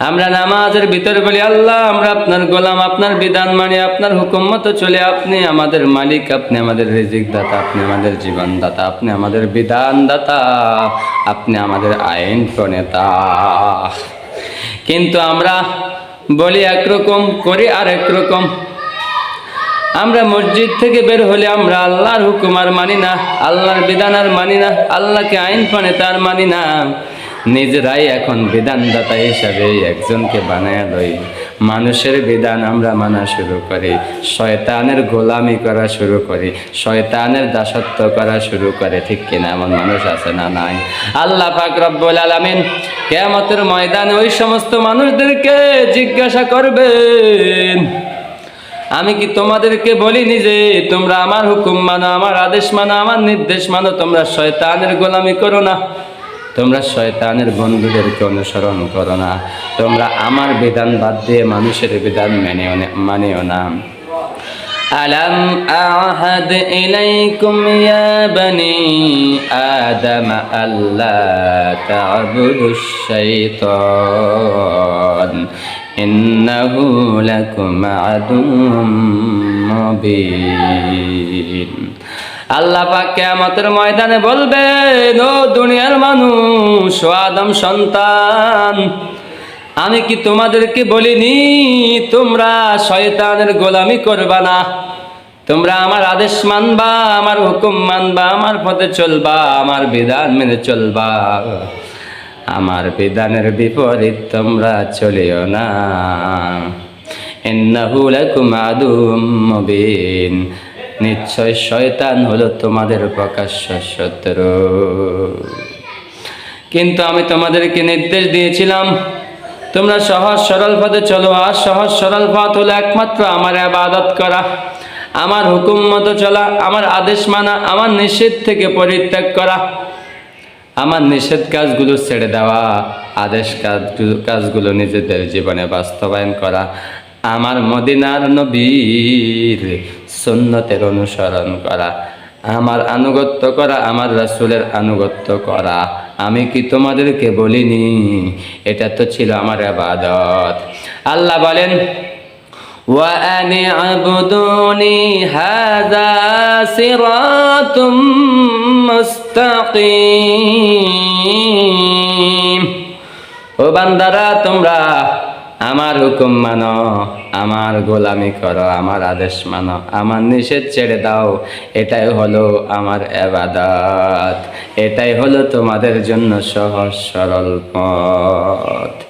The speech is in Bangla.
আমরা নামাজের ভিতরে বলি, আল্লাহ, আমরা আপনার গোলাম, আপনার বিধান মানি, আপনার হুকুম মতো চলে আপনি আমাদের মালিক, আপনি আমাদের রিজিক দাতা আপনি আমাদের জীবন দাতা আপনি আমাদের বিধান দাতা আপনি আমাদের আইন প্রণেতা। কিন্তু আমরা বলি একরকম করি আর একরকম আমরা মসজিদ থেকে বের হলে আমরা আল্লাহর হুকুম আর মানি না, আল্লাহর বিধান আর মানি না, আল্লাহকে আইন পানে তার মানি না। নিজেরাই এখন বিধানদাতা হিসাবে একজনকে বানায় লই। মানুষের বিধান আমরা মানা শুরু করি, শয়তানের গোলামি করা শুরু করি, শয়তানের দাসত্ব করা শুরু করে। ঠিক কিনা এমন মানুষ আছে না নাই? আল্লাহ পাক রব্বুল আলামিন কেয়ামতের ময়দানে ওই সমস্ত মানুষদেরকে জিজ্ঞাসা করবেন, আমি কি তোমাদেরকে বলিনি যে তোমরা আমার হুকুম মানো, আমার আদেশ মানো, আমার নির্দেশ মানো, তোমরা শয়তানের গোলামি করো না? তোমরা শয়তানের বন্ধুদেরকে অনুসরণ করো না তোমরা আমার বিধান বাদ দিয়ে মানুষের বিধান মেনেও নে- মানিও না ألم أعهد إليكم يا بني آدم ألا تعبدوا الشيطان إنه لكم عدو مبين আল্লাহ পাক কিয়ামতের ময়দানে বলবে, ও দুনিয়ার মানুষ, ও আদম সন্তান, আমি কি তোমাদেরকে বলিনি, তোমরা শয়তানের গোলামি করবা না? তোমরা আমার আদেশ মানবা, আমার হুকুম মানবা, আমার পথে চলবা, আমার বিধান মেনে চলবা। আমার বিধানের বিপরীত তোমরা চলিও না। ইন্নাহু লাকুম আদুম মুবিন। নিশ্চয় শয়তান হলো তোমাদের প্রকাশ্য শত্রু। কিন্তু আমি তোমাদেরকে নির্দেশ দিয়েছিলাম, তোমরা সহজ সরল পথে চলো, আর সহজ সরল পথ হলো একমাত্র আমার আবাদত করা, আমার হুকুম মতো চলা, আমার আদেশ মানা, আমার নিষেধ থেকে পরিত্যাগ করা। আমার নিষেধ কাজগুলো ছেড়ে দেওয়া, আদেশ কাজ কাজগুলো নিজেদের জীবনে বাস্তবায়ন করা আমার মদিনার নবীর সুন্নতের অনুসরণ করা আমার আনুগত্য করা আমার রাসূলের আনুগত্য করা আমি কি তোমাদেরকে বলিনি এটা তো ছিল আমার আবাদত আল্লাহ বলেন وأن اعبدوني هذا صراط مستقيم ও বান্দারা তোমরা আমার হুকুম মানো, আমার গোলামি করো, আমার আদেশ মানো, আমার নিষেধ ছেড়ে দাও, এটাই হলো আমার এবাদত এটাই হলো তোমাদের জন্য সহজ, সরল পথ।